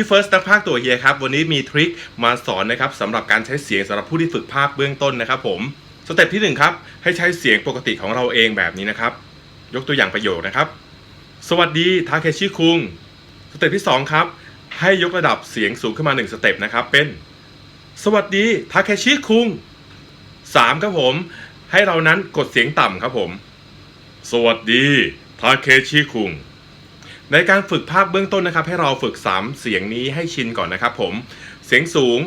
พี่เฟิร์สนักพากตัวเฮียครับ วันนี้มีทริคมาสอนนะครับสำหรับการใช้เสียงสำหรับผู้ที่ฝึกพากย์เบื้องต้นนะครับผมสเต็ปที่หนึ่งครับให้ใช้เสียงปกติของเราเองแบบนี้นะครับ ยกตัวอย่างประโยคนะครับ สวัสดีทาเคชิคุงสเต็ปที่สองครับให้ยกระดับเสียงสูงขึ้นมาหนึ่งสเต็ปนะครับเป็น สวัสดีทาเคชิคุงสามครับผมให้เรานั้นกดเสียงต่ำครับผม สวัสดีทาเคชิคุง ในการฝึกภาคเบื้องต้นนะครับ ให้เราฝึก 3 เสียงนี้ให้ชินก่อนนะครับ ผม เสียงสูง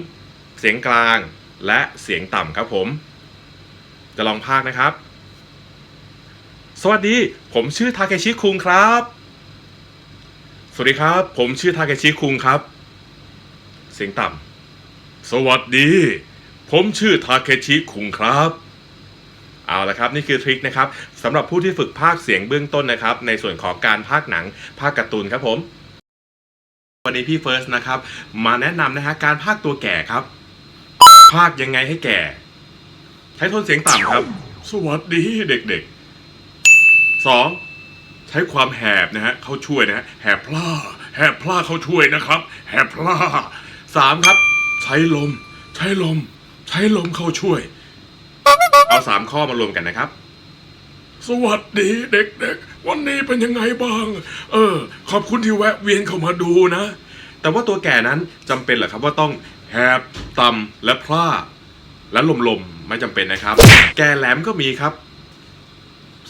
เสียงกลาง และเสียงต่ำครับผม จะลองภาคนะครับ สวัสดี ผมชื่อทาเคชิคุงครับ สวัสดีครับ ผมชื่อทาเคชิคุงครับ เสียงต่ำสวัสดี ผมชื่อทาเคชิคุงครับ เอาละครับนี่คือทริคนะครับสำหรับผู้ที่ฝึกภาคเสียงเบื้องต้นนะครับ ในส่วนของการภาคหนังภาคการ์ตูนครับผมวันนี้พี่เฟิร์สนะครับ มาแนะนำนะฮะการภาคตัวแก่ครับ ภาคยังไงให้แก่ ใช้โทนเสียงต่ำครับ สวัสดีเด็กๆสองใช้ความแหบนะฮะเขาช่วยนะฮะแหบพล่าแหบพล่าเขาช่วยนะครับ แหบพล่าสามครับ ใช้ลม ใช้ลม ใช้ลมเขาช่วยเอา สามข้อมารวมกันนะครับ สวัสดีเด็กๆ วันนี้เป็นยังไงบ้าง เออ ขอบคุณที่แวะเวียนเข้ามาดูนะ แต่ว่าตัวแก่นั้นจำเป็นเหรอครับว่าต้องแหบต่ำและพร่าและลมๆ ไม่จำเป็นนะครับ แก่แหลมก็มีครับ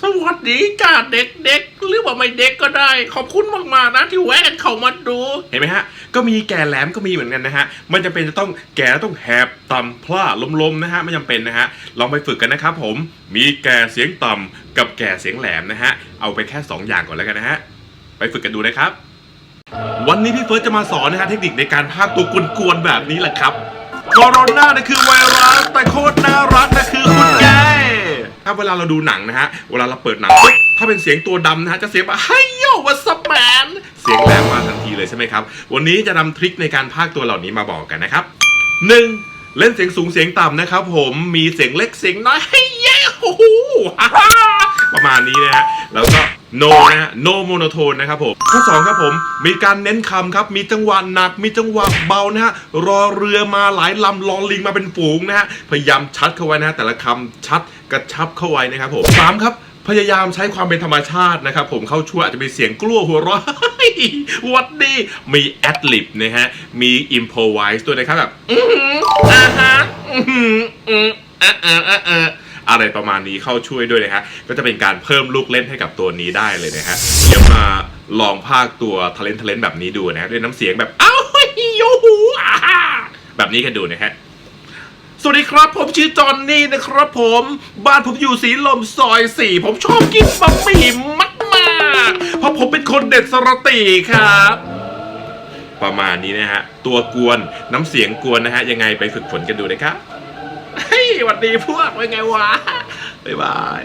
สวัสดีจ้าเด็กๆ หรือว่าไม่เด็กก็ได้ ขอบคุณมากๆนะที่แวะเข้ามาดู เห็นไหมฮะ ก็มีแก่แหลมก็มีเหมือนกันนะฮะ มันจำเป็นจะต้องแก่แล้วต้องแหบต่ำพล่าลมๆนะฮะไม่จำเป็นนะฮะ ลองไปฝึกกันนะครับผม มีแก่เสียงต่ำกับแก่เสียงแหลมนะฮะ เอาไปแค่ 2 อย่างก่อนแล้วกันนะฮะ ไปฝึกกันดูนะครับ วันนี้พี่เฟิร์สจะมาสอนนะฮะเทคนิคในการพากตัวกวนๆแบบนี้แหละครับโคโรนานะคือไวรัสแต่โคตรน่ารักนะคือคุณ ถ้าเวลาเราดูหนังนะฮะเวลาเราเปิดหนังถ้าเป็นเสียงตัวดำนะฮะจะเสียงแบบไฮโยวัสแมนเสียงแรงมาทันทีเลยใช่ไหมครับ วันนี้จะนำทริคในการพากตัวเหล่านี้มาบอกกันนะครับ 1. เล่นเสียงสูงเสียงต่ำนะครับผมมีเสียงเล็กเสียงน้อยไฮเย้โอ้โหฮ่าฮ่าประมาณนี้นะฮะแล้วก็ no นะฮะ no monotone นะครับผม ข้อ 2 ครับผม มีการเน้นคำครับ มีจังหวะหนัก มีจังหวะเบานะฮะ รอเรือมาหลายลำรอลิงมาเป็นฝูงนะฮะ พยายามชัดเข้าไว้นะฮะ แต่ละคำชัดกระชับเข้าไว้นะครับผมสามครับพยายามใช้ความเป็นธรรมชาตินะครับผมเข้าช่วยอาจจะมีเสียงกลัวหัวเราะวัดดีมีแอดลิบนะฮะ มีอิมพอไวส์ด้วยนะครับแบบอ่าฮะอือหืออือ่าอ่าอ่า อะไรประมาณนี้เข้าช่วยด้วยนะฮะก็จะเป็นการเพิ่มลูกเล่นให้กับตัวนี้ได้เลยนะฮะเดี๋ยวมาลองภาคตัวทะเลนทะเลนแบบนี้ดูนะฮะด้วยน้ำเสียงแบบเอ้าโยหูอ่าฮ่าแบบนี้กันดูนะฮะสวัสดีครับ ผมชื่อจอห์นนี่นะครับผม บ้านผมอยู่สีลมซอยสี่ผมชอบกินบะหมี่มากๆเพราะผมเป็นคนเด็ดสรตีครับ ประมาณนี้นะฮะ ตัวกวนน้ำเสียงกวนนะฮะ ยังไงไปฝึกฝนกันดูนะครับ หวัดดีพวกเป็นไงวะบ๊ายบาย